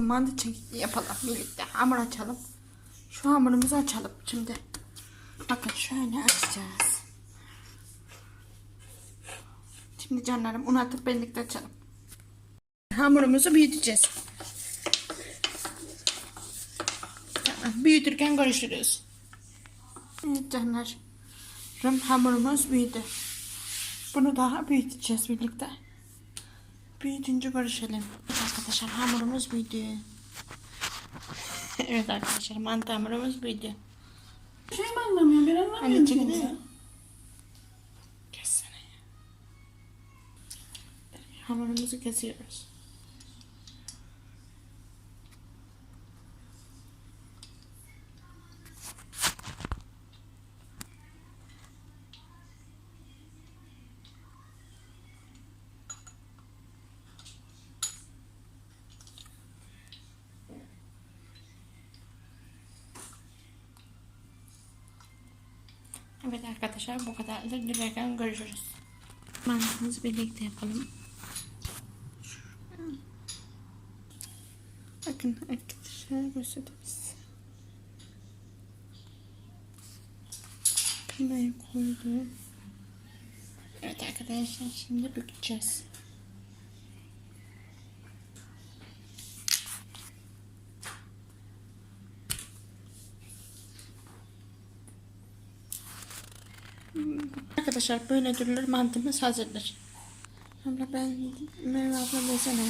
Mantı çek yapalım birlikte. Hamur açalım. Şu hamurumuzu açalım şimdi. Bakın şöyle açacağız. Şimdi canlarım un atıp birlikte açalım. Hamurumuzu büyüteceğiz. Tamam, büyütürken görüşürüz. Evet canlarım hamurumuz büyüdü. Bunu daha büyüteceğiz birlikte. Büyütünce görüşelim. Arkadaşlar hamurumuz büyüdü. evet arkadaşlar mantı hamurumuz büyüdü. Bir şey mi anlamıyorum? Ben anlamıyorum Anneciğim. Kessene ya. Hamurumuzu kesiyoruz. Evet arkadaşlar bu kadar da dilerken görüşürüz. Mantımızı birlikte yapalım. Bakın arkadaşlar göstereyim size. Kıymayı koydum. Evet arkadaşlar şimdi bükeceğiz. Arkadaşlar böyle durulur mantımız hazırdır. Abla ben Merve abla desene.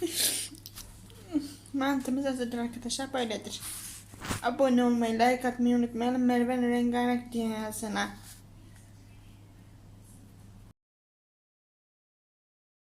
Mantımız hazırdır arkadaşlar böyledir. Abone olmayı, like atmayı unutmayalım. Merve'nin rengarenk diye sana.